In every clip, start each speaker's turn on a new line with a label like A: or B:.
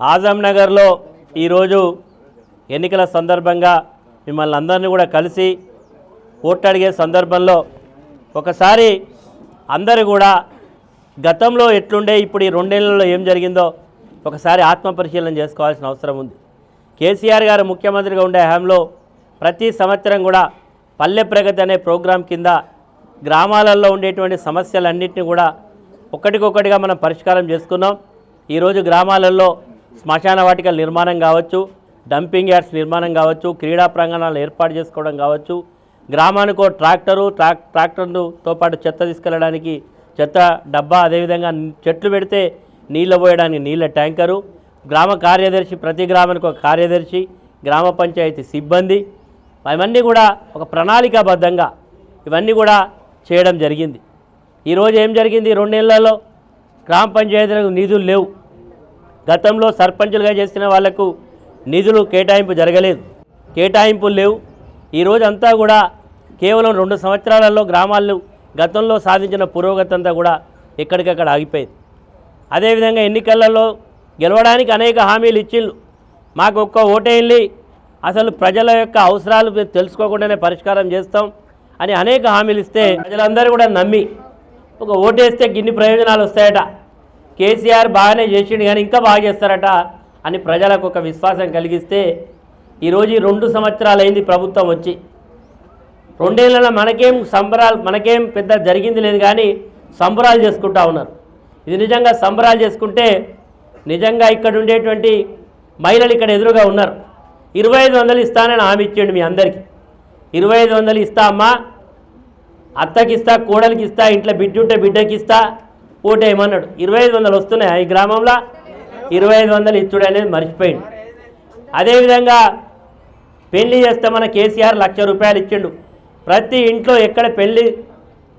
A: ఆజంనగర్లో ఈరోజు ఎన్నికల సందర్భంగా మిమ్మల్ని అందరినీ కూడా కలిసి ఓట్లడిగే సందర్భంలో ఒకసారి అందరూ కూడా గతంలో ఎట్లుండే ఇప్పుడు ఈ రెండేళ్ళలో ఏం జరిగిందో ఒకసారి ఆత్మపరిశీలన చేసుకోవాల్సిన అవసరం ఉంది. కేసీఆర్ గారు ముఖ్యమంత్రిగా ఉండే హయాంలో ప్రతి సంవత్సరం కూడా పల్లె ప్రగతి అనే ప్రోగ్రాం కింద గ్రామాలలో ఉండేటువంటి సమస్యలన్నింటినీ కూడా ఒకటికొకటిగా మనం పరిష్కారం చేసుకున్నాం. ఈరోజు గ్రామాలలో శ్మశాన వాటికల నిర్మాణం కావచ్చు డంపింగ్ యార్డ్స్ నిర్మాణం కావచ్చు క్రీడా ప్రాంగణాలు ఏర్పాటు చేసుకోవడం కావచ్చు గ్రామానికి ట్రాక్టరు ట్రాక్ ట్రాక్టర్తో పాటు చెత్త తీసుకెళ్ళడానికి చెత్త డబ్బా అదేవిధంగా చెట్లు పెడితే నీళ్ళు పోయడానికి నీళ్ళ ట్యాంకరు గ్రామ కార్యదర్శి ప్రతి గ్రామానికి ఒక కార్యదర్శి గ్రామ పంచాయతీ సిబ్బంది అవన్నీ కూడా ఒక ప్రణాళికాబద్ధంగా ఇవన్నీ కూడా చేయడం జరిగింది. ఈరోజు ఏం జరిగింది? రెండేళ్ళలో గ్రామ పంచాయతీలకు నిధులు లేవు. గతంలో సర్పంచులుగా చేసిన వాళ్ళకు నిధులు కేటాయింపు జరగలేదు. కేటాయింపులు లేవు. ఈరోజు అంతా కూడా కేవలం రెండు సంవత్సరాలలో గ్రామాలు గతంలో సాధించిన పురోగతి అంతా కూడా ఎక్కడికక్కడ ఆగిపోయింది. అదేవిధంగా ఎన్నికలలో గెలవడానికి అనేక హామీలు ఇచ్చిళ్ళు. మాకు ఒక్క ఓటేళ్ళి అసలు ప్రజల యొక్క అవసరాలు తెలుసుకోకుండానే పరిష్కారం చేస్తాం అని అనేక హామీలు ఇస్తే ప్రజలందరూ కూడా నమ్మి ఒక ఓటేస్తే గిన్ని ప్రయోజనాలు వస్తాయట. కేసీఆర్ బాగానే చేసిండు కానీ ఇంకా బాగా చేస్తారట అని ప్రజలకు ఒక విశ్వాసం కలిగిస్తే ఈరోజు రెండు సంవత్సరాలు అయింది ప్రభుత్వం వచ్చి. రెండేళ్ళలో మనకేం సంబరాలు మనకేం పెద్ద జరిగింది లేదు కానీ సంబరాలు చేసుకుంటా ఉన్నారు. ఇది నిజంగా సంబరాలు చేసుకుంటే నిజంగా ఇక్కడ ఉండేటువంటి మహిళలు ఇక్కడ ఎదురుగా ఉన్నారు. ఇరవై ఐదు వందలు ఇస్తానని హామీ ఇచ్చేయండి మీ అందరికీ. ఇరవై ఐదు వందలు ఇస్తా అమ్మా. అత్తకి ఇస్తా కోడలికి ఇస్తా ఇంట్లో బిడ్డ ఉంటే బిడ్డకి ఇస్తా ఓటేయమన్నాడు. ఇరవై ఐదు వందలు వస్తున్నాయి ఈ గ్రామంలో? ఇరవై ఐదు వందలు ఇచ్చుడు అనేది మర్చిపోయింది అదేవిధంగా పెళ్ళి చేస్తే మన కేసీఆర్ లక్ష రూపాయలు ఇచ్చిండు. ప్రతి ఇంట్లో ఎక్కడ పెళ్ళి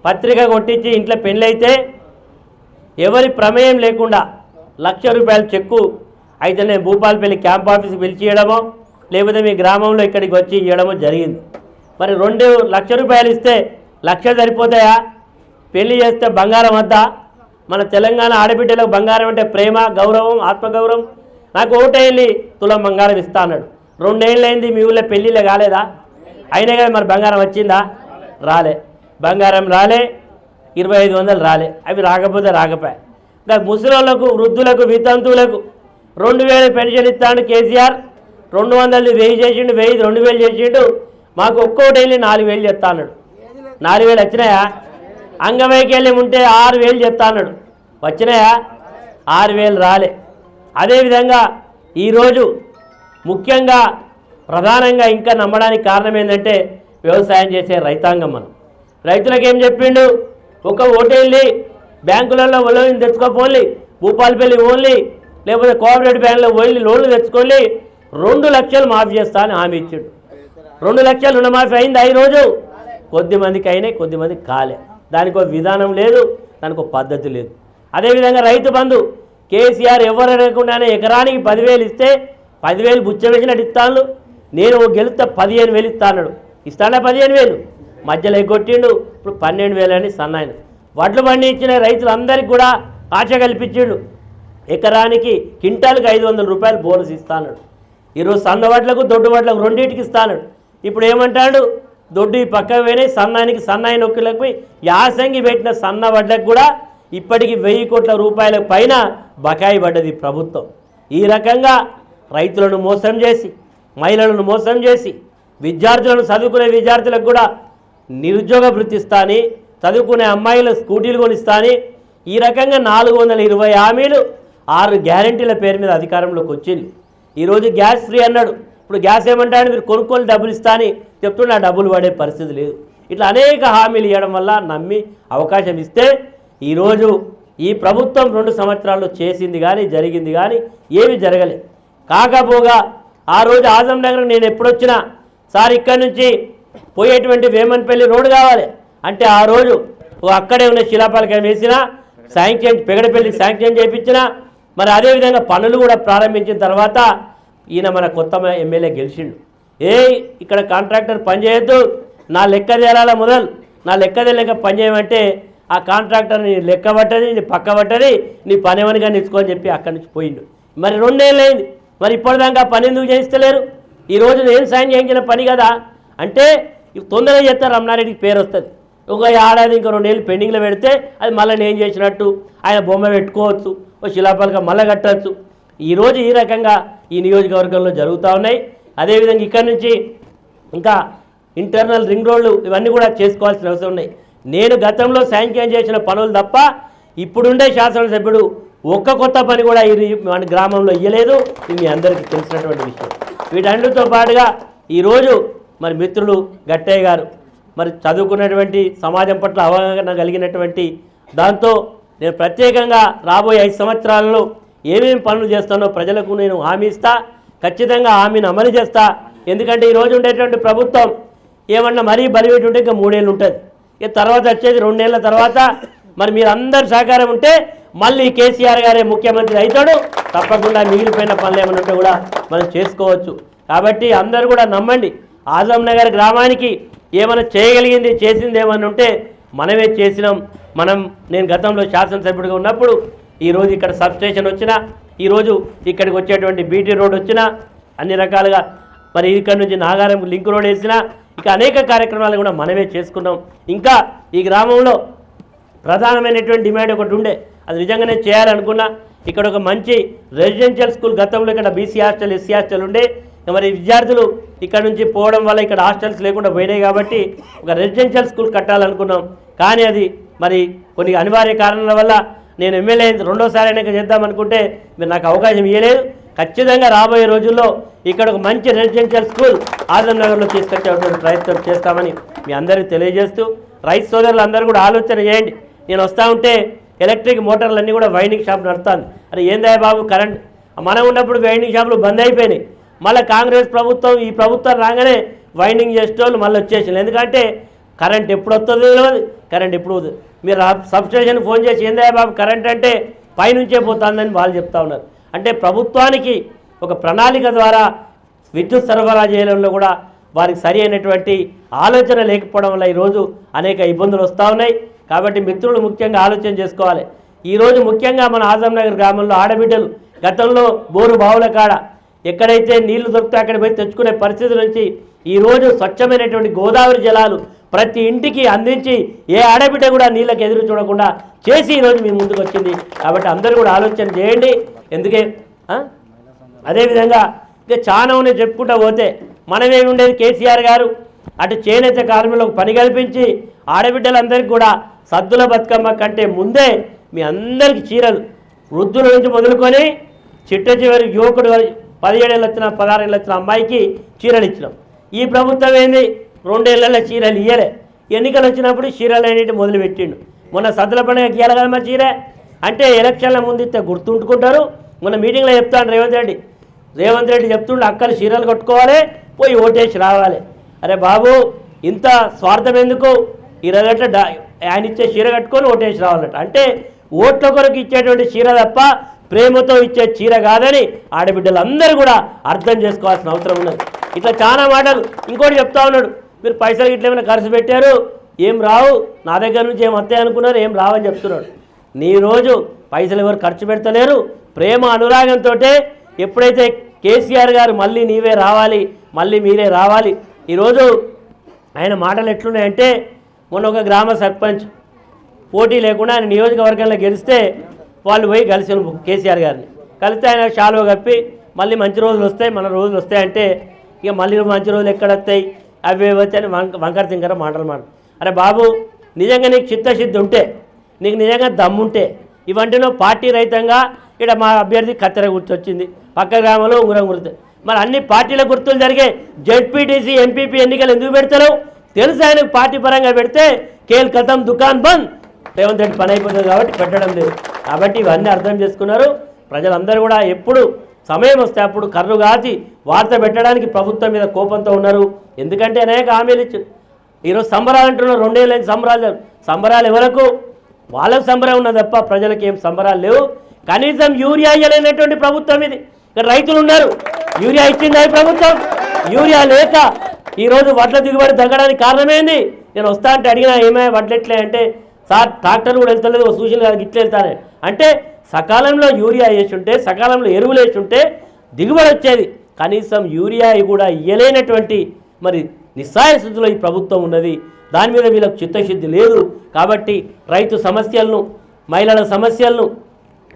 A: పత్రిక కొట్టించి ఇంట్లో పెళ్ళి అయితే ఎవరి ప్రమేయం లేకుండా లక్ష రూపాయల చెక్కు అయితే నేను భూపాలపల్లి క్యాంప్ ఆఫీస్కి పిలిచి ఇవ్వడమో లేకపోతే మీ గ్రామంలో ఇక్కడికి వచ్చి ఇవ్వడమో జరిగింది. మరి రెండు లక్ష రూపాయలు ఇస్తే లక్ష సరిపోతాయా? పెళ్ళి చేస్తే బంగారం వద్దా? మన తెలంగాణ ఆడబిడ్డలకు బంగారం అంటే ప్రేమ గౌరవం ఆత్మగౌరవం. నాకు ఒకటేళ్ళి తులం బంగారం ఇస్తా అన్నాడు. రెండేళ్ళు అయింది మీ ఊళ్ళో పెళ్ళిళ్ళే కాలేదా? అయినా కానీ మరి బంగారం వచ్చిందా? రాలే. బంగారం రాలే ఇరవై ఐదు వందలు రాలే. అవి రాకపోతే రాకపోయా. ఇంకా ముసలోళ్ళకు వృద్ధులకు వితంతువులకు రెండు వేలు పెన్షన్ ఇస్తాడు కేసీఆర్. రెండు వందలు వెయ్యి చేసిండు వెయ్యి రెండు వేలు చేసిండు. మాకు ఒక్కోటి వెళ్ళి నాలుగు వేలు చెప్తా అన్నాడు. నాలుగు వేలు వచ్చినాయా? అంగవైకల్యం ఉంటే ఆరు వేలు చెప్తా అన్నాడు. వచ్చినాయా? ఆరు వేలు రాలే. అదేవిధంగా ఈరోజు ముఖ్యంగా ప్రధానంగా ఇంకా నమ్మడానికి కారణం ఏంటంటే వ్యవసాయం చేసే రైతాంగం మనం. రైతులకు ఏం చెప్పిండు? ఒక ఓటేళ్ళి బ్యాంకులలో లోన్ తెచ్చుకోపోలి భూపాలపల్లి ఓన్లీ లేకపోతే కోఆపరేటివ్ బ్యాంకులో ఓన్లీ లోన్లు తెచ్చుకోండి రెండు లక్షలు మాఫీ చేస్తా అని హామీ ఇచ్చిండు. రెండు లక్షలు రుణమాఫీ అయింది ఈ రోజు కొద్ది మందికి అయినాయి కొద్ది మందికి కాలే. దానికి ఒక విధానం లేదు దానికి ఒక పద్ధతి లేదు. అదేవిధంగా రైతు బంధు కేసీఆర్ ఎవరు అడగకుండానే ఎకరానికి పదివేలు ఇస్తే పదివేలు బుచ్చవేసినట్టు ఇస్తాను నేను గెలిస్తే పదిహేను వేలు ఇస్తా అన్నాడు. ఇస్తాడా పదిహేను వేలు? మధ్యలో ఎగ్గొట్టిండు ఇప్పుడు పన్నెండు వేలు అని సన్నాయన. వడ్లు పండించిన రైతులందరికీ కూడా ఆశ కల్పించిండు. ఎకరానికి క్వింటాల్కి ఐదు వందల రూపాయలు బోనస్ ఇస్తాడు ఈరోజు సన్న వడ్లకు దొడ్డు వడ్లకు రెండింటికి ఇస్తాడు ఇప్పుడు ఏమంటాడు? దొడ్డు ఈ పక్కకు పోయినాయి సన్నానికి సన్నాయి నొక్కులకు పోయి యాసంగి పెట్టిన సన్న వడ్లకు కూడా ఇప్పటికి వెయ్యి కోట్ల రూపాయల పైన బకాయి పడ్డది ప్రభుత్వం. ఈ రకంగా రైతులను మోసం చేసి మహిళలను మోసం చేసి విద్యార్థులను చదువుకునే విద్యార్థులకు కూడా నిరుద్యోగ వృత్తిస్తాని చదువుకునే అమ్మాయిలు స్కూటీలు కొనిస్తాని ఈ రకంగా నాలుగు వందల ఇరవై హామీలు ఆరు గ్యారంటీల పేరు మీద అధికారంలోకి వచ్చింది. ఈరోజు గ్యాస్ ఫ్రీ అన్నాడు. ఇప్పుడు గ్యాస్ ఏమంటాడు? మీరు కొనుక్కొని డబ్బులు ఇస్తా చెప్తుండే డబ్బులు పడే పరిస్థితి లేదు. ఇట్లా అనేక హామీలు ఇవ్వడం వల్ల నమ్మి అవకాశం ఇస్తే ఈరోజు ఈ ప్రభుత్వం రెండు సంవత్సరాల్లో చేసింది కానీ జరిగింది కానీ ఏమీ జరగలే. కాకపోగా ఆ రోజు ఆజం నగర్ నేను ఎప్పుడొచ్చినా సార్ ఇక్కడి నుంచి పోయేటువంటి వేమన్పల్లి రోడ్డు కావాలి. అంటే ఆ రోజు అక్కడే ఉన్న శిలాపాలకం వేసినా శాంక్షన్ పెగడపల్లికి శాంక్షన్ చేయించిన మరి అదేవిధంగా పనులు కూడా ప్రారంభించిన తర్వాత ఈయన మన కొత్త ఎమ్మెల్యే గెలిచిండు. ఏ ఇక్కడ కాంట్రాక్టర్ పనిచేయొద్దు నా లెక్క తేలాల మొదలు. నా లెక్క తేలేక పని చేయమంటే ఆ కాంట్రాక్టర్ నీ లెక్క పట్టది నీ పక్క పట్టది నీ పని ఏమనిగా నిచ్చుకొని చెప్పి అక్కడి నుంచి పోయిండు. మరి రెండేళ్ళైంది మరి ఇప్పటిదాకా పని ఎందుకు చేయిస్తలేరు? ఈ రోజు నేను సాయం చేయించిన పని కదా? అంటే తొందరగా చేస్తారు రమణారెడ్డికి పేరు వస్తుంది. ఒక ఏడాది ఇంకో రెండేళ్ళు పెండింగ్లో పెడితే అది మళ్ళీ నేను చేసినట్టు? ఆయన బొమ్మ పెట్టుకోవచ్చు ఓ శిలాపాలుగా మళ్ళీ కట్టవచ్చు ఈరోజు ఈ రకంగా ఈ నియోజకవర్గంలో జరుగుతూ ఉన్నాయి. అదేవిధంగా ఇక్కడ నుంచి ఇంకా ఇంటర్నల్ రింగ్ రోడ్లు ఇవన్నీ కూడా చేసుకోవాల్సిన అవసరం ఉన్నాయి. నేను గతంలో శాంక్షన్ చేసిన పనులు తప్ప ఇప్పుడుండే శాసనసభ్యుడు ఒక్క కొత్త పని కూడా ఈ మన గ్రామంలో ఇయ్యలేదు. ఇది మీ అందరికీ తెలిసినటువంటి విషయం. వీటన్నిటితో పాటుగా ఈరోజు మరి మిత్రులు గట్టయ్య గారు మరి చదువుకున్నటువంటి సమాజం పట్ల అవగాహన కలిగినటువంటి దాంతో నేను ప్రత్యేకంగా రాబోయే ఐదు సంవత్సరాలలో ఏమేమి పనులు చేస్తానో ప్రజలకు నేను హామీ ఇస్తాను ఖచ్చితంగా హామీని అమలు చేస్తా. ఎందుకంటే ఈరోజు ఉండేటువంటి ప్రభుత్వం ఏమన్నా మరీ బలిపెట్టి ఉంటే ఇంకా మూడేళ్ళు ఉంటుంది. ఇక తర్వాత వచ్చేది రెండేళ్ళ తర్వాత మరి మీరు సహకారం ఉంటే మళ్ళీ కేసీఆర్ గారే ముఖ్యమంత్రి అవుతాడు తప్పకుండా మిగిలిపోయిన పనులు ఏమైనా ఉంటే కూడా మనం చేసుకోవచ్చు. కాబట్టి అందరూ కూడా నమ్మండి. ఆజం నగర్ గ్రామానికి ఏమైనా చేయగలిగింది చేసింది ఏమైనా ఉంటే మనమే చేసినాం. మనం నేను గతంలో శాసనసభ్యుడిగా ఉన్నప్పుడు ఈరోజు ఇక్కడ సబ్ స్టేషన్ వచ్చినా ఈరోజు ఇక్కడికి వచ్చేటువంటి బీటీ రోడ్ వచ్చినా అన్ని రకాలుగా మరి ఇక్కడ నుంచి నాగారం లింక్ రోడ్ వేసినా ఇక అనేక కార్యక్రమాలు కూడా మనమే చేసుకున్నాం. ఇంకా ఈ గ్రామంలో ప్రధానమైనటువంటి డిమాండ్ ఒకటి ఉండే. అది నిజంగానే చేయాలనుకున్నా ఇక్కడ ఒక మంచి రెసిడెన్షియల్ స్కూల్ గతంలో ఇక్కడ బీసీ హాస్టల్ ఎస్సీ హాస్టల్ ఉండే. మరి విద్యార్థులు ఇక్కడ నుంచి పోవడం వల్ల ఇక్కడ హాస్టల్స్ లేకుండా పోయినాయి కాబట్టి ఒక రెసిడెన్షియల్ స్కూల్ కట్టాలనుకున్నాం. కానీ అది మరి కొన్ని అనివార్య కారణాల వల్ల నేను ఎమ్మెల్యే రెండోసారి అయినాక చేద్దామనుకుంటే మీరు నాకు అవకాశం ఇవ్వలేదు ఖచ్చితంగా రాబోయే రోజుల్లో ఇక్కడ ఒక మంచి రెసిడెన్షియల్ స్కూల్ ఆజం నగర్లో తీసుకొచ్చేటువంటి ప్రయత్నం చేస్తామని మీ అందరికీ తెలియజేస్తూ రైతు సోదరులు అందరూ కూడా ఆలోచన చేయండి. నేను వస్తూ ఉంటే ఎలక్ట్రిక్ మోటార్లు అన్నీ కూడా వైండింగ్ షాప్ నడుస్తాను అరే ఏందా బాబు కరెంట్? మనం ఉన్నప్పుడు వైండింగ్ షాపులు బంద్ అయిపోయినాయి. మళ్ళీ కాంగ్రెస్ ప్రభుత్వం ఈ ప్రభుత్వం రాగానే వైండింగ్ చేసేటోళ్ళు మళ్ళీ వచ్చేసారు ఎందుకంటే కరెంట్ ఎప్పుడు వస్తుందో తెలియదు కరెంట్ ఎప్పుడు పోతుంది మీరు సబ్స్టేషన్ ఫోన్ చేసి ఏందా బాబు కరెంట్ అంటే పైనుంచే పోతుందని వాళ్ళు చెప్తా ఉన్నారు. అంటే ప్రభుత్వానికి ఒక ప్రణాళిక ద్వారా విద్యుత్ సరఫరా చేయడంలో కూడా వారికి సరి అయినటువంటి ఆలోచన లేకపోవడం వల్ల ఈరోజు అనేక ఇబ్బందులు వస్తూ ఉన్నాయి. కాబట్టి మిత్రులు ముఖ్యంగా ఆలోచన చేసుకోవాలి. ఈరోజు ముఖ్యంగా మన ఆజంనగర్ గ్రామంలో ఆడబిడ్డలు గతంలో బోరు బావుల కాడ ఎక్కడైతే నీళ్ళు దొరికితే అక్కడ పోయి తెచ్చుకునే పరిస్థితి నుంచి ఈరోజు స్వచ్ఛమైనటువంటి గోదావరి జలాలు ప్రతి ఇంటికి అందించి ఏ ఆడబిడ్డ కూడా నీళ్ళకి ఎదురు చూడకుండా చేసి ఈరోజు మీ ముందుకు వచ్చింది. కాబట్టి అందరూ కూడా ఆలోచన చేయండి. ఎందుకే? అదేవిధంగా ఇంకా చాలా ఉన్నాయి చెప్పుకుంటా పోతే మనమేమి ఉండేది? కేసీఆర్ గారు అటు చేనేత కార్మికులకు పని కల్పించి ఆడబిడ్డలందరికీ కూడా సద్దుల బతుకమ్మ కంటే ముందే మీ అందరికి చీరలు వృద్ధుల నుంచి మొదలుకొని చిట్ట చివరి యువకుడు పదిహేడేళ్ళు వచ్చిన పదహారేళ్ళు వచ్చిన అమ్మాయికి చీరలు ఇచ్చినాం. ఈ ప్రభుత్వం ఏంది? రెండేళ్ళలో చీరలు ఇయ్యలే. ఎన్నికలు వచ్చినప్పుడు చీరలు అనేటి మొదలుపెట్టిండు. మొన్న సద్దుల పండుగ గీయాలి కదా మా చీర? అంటే ఎలక్షన్ల ముందు ఇస్తే గుర్తుంటుకుంటారు. మొన్న మీటింగ్లో చెప్తాను రేవంత్ రెడ్డి. రేవంత్ రెడ్డి చెప్తుండే అక్కలు చీరలు కట్టుకోవాలి పోయి ఓటేసి రావాలి. అరే బాబు ఇంత స్వార్థం ఎందుకు? ఇరగట్ల గంటల ఆయన ఇచ్చే చీర కట్టుకొని ఓటేసి రావాలట. అంటే ఓట్ల కొరకు ఇచ్చేటువంటి చీర తప్ప ప్రేమతో ఇచ్చే చీర కాదని ఆడబిడ్డలందరూ కూడా అర్థం చేసుకోవాల్సిన అవసరం ఉన్నది. ఇట్లా చాలా మాటలు. ఇంకోటి చెప్తా ఉన్నాడు. మీరు పైసలు ఇట్లా ఏమైనా ఖర్చు పెట్టారు? ఏం రావు. నా దగ్గర నుంచి ఏం వస్తాయి అనుకున్నారు? ఏం రావని చెప్తున్నాడు. నీ రోజు పైసలు ఎవరు ఖర్చు పెడతలేరు. ప్రేమ అనురాగంతో ఎప్పుడైతే కేసీఆర్ గారు మళ్ళీ నీవే రావాలి మళ్ళీ మీరే రావాలి ఈరోజు ఆయన మాటలు ఎట్లున్నాయంటే మొన్న ఒక గ్రామ సర్పంచ్ పోటీ లేకుండా ఆయన నియోజకవర్గంలో గెలిస్తే వాళ్ళు పోయి కలిసి కేసీఆర్ గారిని. కలిస్తే ఆయన షాలువ కప్పి మళ్ళీ మంచి రోజులు వస్తాయి మన రోజులు వస్తాయంటే ఇక మళ్ళీ మంచి రోజులు ఎక్కడ వస్తాయి? అవి ఇవి వచ్చాయని వంక వంకర తింకర మాటలు మాట అరే బాబు నిజంగా నీకు చిత్తశుద్ధి ఉంటే నీకు నిజంగా దమ్ముంటే ఇవంటిలో పార్టీ రహితంగా ఇక్కడ మా అభ్యర్థి కత్తెర గుర్తొచ్చింది. పక్క గ్రామంలో ఉంగరం గుర్తు మరి అన్ని పార్టీల గుర్తులు జరిగే జెడ్పీటీసీ ఎంపీపీ ఎన్నికలు ఎందుకు పెడతారు తెలుసు ఆయనకు పార్టీ పరంగా పెడితే కేల్ కథం దుకాన్ బంద్. రేవంత్ రెడ్డి పని అయిపోతుంది కాబట్టి పెట్టడం లేదు. కాబట్టి ఇవన్నీ అర్థం చేసుకున్నారు. ప్రజలందరూ కూడా ఎప్పుడు సమయం వస్తే అప్పుడు కర్రు వార్త పెట్టడానికి ప్రభుత్వం మీద కోపంతో ఉన్నారు. ఎందుకంటే అనేక హామీలు ఇచ్చారు. ఈరోజు సంబరాలు అంటున్నారు. రెండేళ్ళు సంబరాలు సంబరాలు ఎవరకు? వాళ్ళకు సంబరం ఉన్నది తప్ప ప్రజలకు ఏం సంబరాలు లేవు. కనీసం యూరియా ఇయ్యలేనటువంటి ప్రభుత్వం ఇది. ఇక్కడ రైతులు ఉన్నారు. యూరియా ఇచ్చిందా ప్రభుత్వం? యూరియా లేక ఈరోజు వడ్ల దిగుబడి తగ్గడానికి కారణమేంది? నేను వస్తా అంటే అడిగినా ఏమైనా వడ్లు ఎట్లే అంటే సార్ ట్రాక్టర్ కూడా వెళ్తలేదు ఓ సూచన ఇట్లా వెళ్తానే. అంటే సకాలంలో యూరియా వేసుంటే సకాలంలో ఎరువులు వేసుంటే దిగుబడి వచ్చేది. కనీసం యూరియా కూడా ఇయ్యలేనటువంటి మరి నిస్సాయ స్థితిలో ఈ ప్రభుత్వం ఉన్నది. దాని మీద వీళ్ళకు చిత్తశుద్ధి లేదు. కాబట్టి రైతు సమస్యలను మహిళల సమస్యలను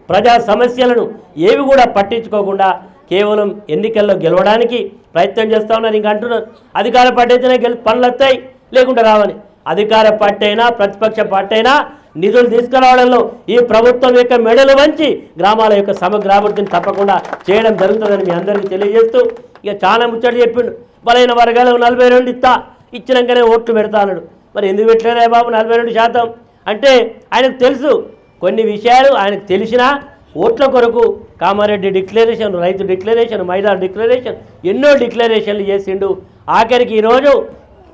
A: ప్రజా సమస్యలను ఏవి కూడా పట్టించుకోకుండా కేవలం ఎన్నికల్లో గెలవడానికి ప్రయత్నం చేస్తా ఉన్నారు. ఇంక అంటున్నారు అధికార పార్టీ అయితేనే గెలి పనులు వస్తాయి లేకుండా రావని. అధికార పార్టీ అయినా ప్రతిపక్ష పార్టీ అయినా నిధులు తీసుకురావడంలో ఈ ప్రభుత్వం యొక్క మెడలు వంచి గ్రామాల యొక్క సమగ్రాభివృద్ధిని తప్పకుండా చేయడం జరుగుతుందని మీ అందరికీ తెలియజేస్తూ ఇక చాలా ముచ్చట చెప్పిండు. బలైన వర్గాలు నలభై రెండు ఇస్తా ఇచ్చినాకనే ఓట్లు పెడతా మరి ఎందుకు పెట్టలేదే బాబు నలభై రెండు శాతం? అంటే ఆయనకు తెలుసు కొన్ని విషయాలు ఆయనకు తెలిసినా ఓట్ల కొరకు కామారెడ్డి డిక్లరేషన్ రైతు డిక్లరేషన్ మహిళా డిక్లరేషన్ ఎన్నో డిక్లరేషన్లు చేసిండు. ఆఖరికి ఈరోజు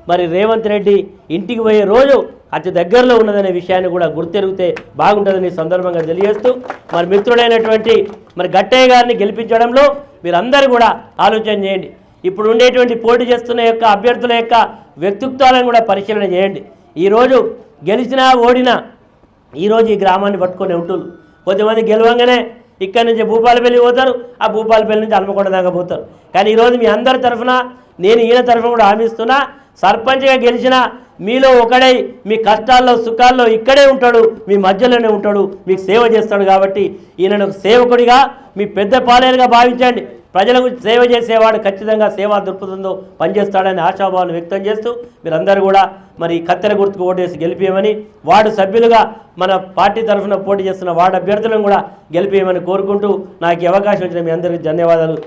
A: మరి రేవంత్ రెడ్డి ఇంటికి పోయే రోజు అతి దగ్గరలో ఉన్నదనే విషయాన్ని కూడా గుర్తెరిగితే బాగుంటుందని సందర్భంగా తెలియజేస్తూ మరి మిత్రుడైనటువంటి మరి గట్టయ్య గారిని గెలిపించడంలో మీరందరూ కూడా ఆలోచన చేయండి. ఇప్పుడు ఉండేటువంటి పోటీ చేస్తున్న యొక్క అభ్యర్థుల యొక్క వ్యక్తిత్వాలను కూడా పరిశీలన చేయండి. ఈరోజు గెలిచినా ఓడినా ఈరోజు ఈ గ్రామాన్ని పట్టుకొని ఉంటుంది కొద్దిమంది గెలవంగానే ఇక్కడి నుంచి భూపాలపల్లి పోతారు ఆ భూపాలపల్లి నుంచి హన్మకొండ దాకా పోతారు. కానీ ఈరోజు మీ అందరి తరఫున నేను ఈయన తరఫున కూడా హామీస్తున్నా సర్పంచ్గా గెలిచిన మీలో ఒకడై మీ కష్టాల్లో సుఖాల్లో ఇక్కడే ఉంటాడు మీ మధ్యలోనే ఉంటాడు మీకు సేవ చేస్తాడు కాబట్టి ఈయనను సేవకుడిగా మీ పెద్ద పాలేరుగా భావించండి. ప్రజలకు సేవ చేసేవాడు ఖచ్చితంగా సేవా దృక్పథంతో పనిచేస్తాడని ఆశాభావాలు వ్యక్తం చేస్తూ మీరందరూ కూడా మరి కత్తెర గుర్తుకు ఓటేసి గెలిపేయమని వార్డు సభ్యులుగా మన పార్టీ తరఫున పోటీ చేస్తున్న వార్డు అభ్యర్థులను కూడా గెలిపేయమని కోరుకుంటూ నాకు అవకాశం వచ్చిన మీ అందరికీ ధన్యవాదాలు.